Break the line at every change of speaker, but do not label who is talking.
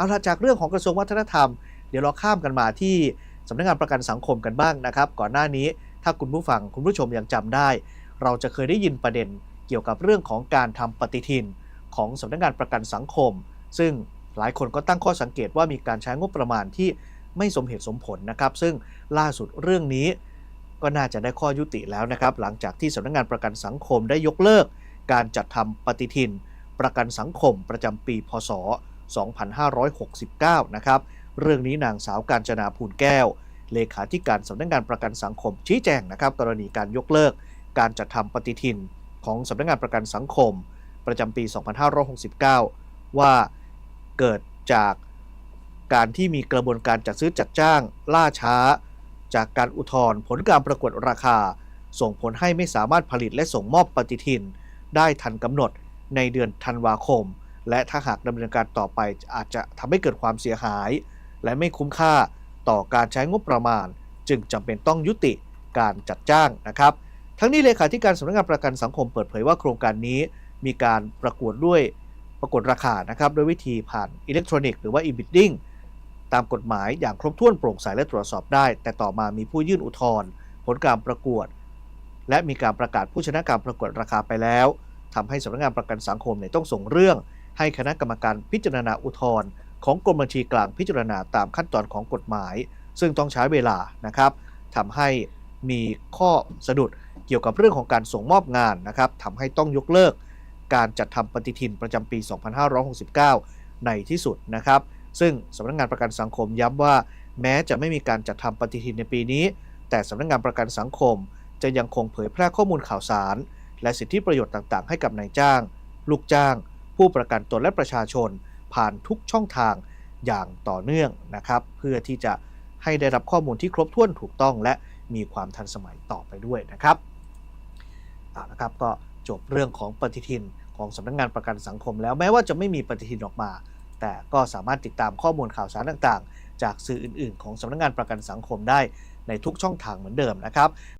เอาละจากเรื่องของกระทรวงวัฒนธรรม เดี๋ยวเราข้ามกันมาที่สำนักงานประกันสังคมกันบ้างนะครับ ก่อนหน้านี้ถ้าคุณผู้ฟังคุณผู้ชมยังจำได้ เราจะเคยได้ยินประเด็นเกี่ยวกับเรื่องของการทำปฏิทินของสำนักงานประกันสังคม ซึ่งหลายคนก็ตั้งข้อสังเกตว่ามีการใช้งบประมาณที่ไม่สมเหตุสมผลนะครับ ซึ่งล่าสุดเรื่องนี้ก็น่าจะได้ข้อยุติแล้วนะครับ หลังจากที่สำนักงานประกันสังคมได้ยกเลิก การจัดทำปฏิทิน ประกันสังคมประจำปี พศ 2569 นะครับ เรื่องนี้นางสาวการจนาภูลแก้ว เลขาธิการสำนักงานประกันสังคมชี้แจงนะครับ กรณีการยกเลิก การจัดทำปฏิทินของสำนักงานประกันสังคม ประจำปี 2569 ว่าเกิดจากการที่มีกระบวนการจัดซื้อจัดจ้าง ล่าช้า จากการอุทธรณ์ผลการประกวดราคา ส่งผลให้ไม่สามารถผลิตและส่งมอบปฏิทิน ได้ทันกำหนดในเดือนธันวาคม และถ้าหากดำเนินการต่อไปอาจจะทำให้เกิดความเสียหาย และไม่คุ้มค่าต่อการใช้งบประมาณ จึงจำเป็นต้องยุติการจัดจ้างนะครับ ทั้งนี้เลขาธิการสำนักงานประกันสังคมเปิดเผยว่าโครงการนี้มีการประกวดด้วยประกวดราคานะครับด้วยวิธีผ่านอิเล็กทรอนิกส์หรือว่า e-bidding ตามกฎหมายอย่างครบถ้วนโปร่งใสและตรวจสอบได้ แต่ต่อมามีผู้ยื่นอุทธรณ์ผลการประกวด และมีการประกาศผู้ชนะการประกวดราคาไปแล้วทำให้สำนักงานประกันสังคมเนี่ยต้องส่งเรื่อง ให้คณะกรรมการพิจารณาอุทธรณ์ของกรมบัญชีกลางพิจารณาตามขั้นตอนของกฎหมาย ซึ่งต้องใช้เวลานะครับทำให้มีข้อสะดุดเกี่ยวกับเรื่องของการส่งมอบงานนะครับทำให้ต้องยกเลิก การจัดทำปฏิทินประจำปี 2569 ในที่สุดนะครับ ซึ่งสำนักงานประกันสังคมย้ำว่า แม้จะไม่มีการจัดทำปฏิทินในปีนี้ แต่สำนักงานประกันสังคม จะยังคงเผยแพร่ข้อมูลข่าวสาร และสิทธิประโยชน์ต่างๆ ให้กับนายจ้าง ลูกจ้าง ผู้ประกันตนและประชาชน ผ่านทุกช่องทางอย่างต่อเนื่องนะครับ เพื่อที่จะให้ได้รับข้อมูลที่ครบถ้วนถูกต้อง และมีความทันสมัยต่อไปด้วยนะครับเอาละครับก็จบเรื่องของปฏิทินของสำนักงานประกันสังคม แล้วแม้ว่าจะไม่มีปฏิทินออกมา แต่ก็สามารถติดตามข้อมูลข่าวสารต่างๆ จากสื่ออื่น ๆ ของสำนักงานประกันสังคมได้ในทุกช่องทางเหมือนเดิมนะครับ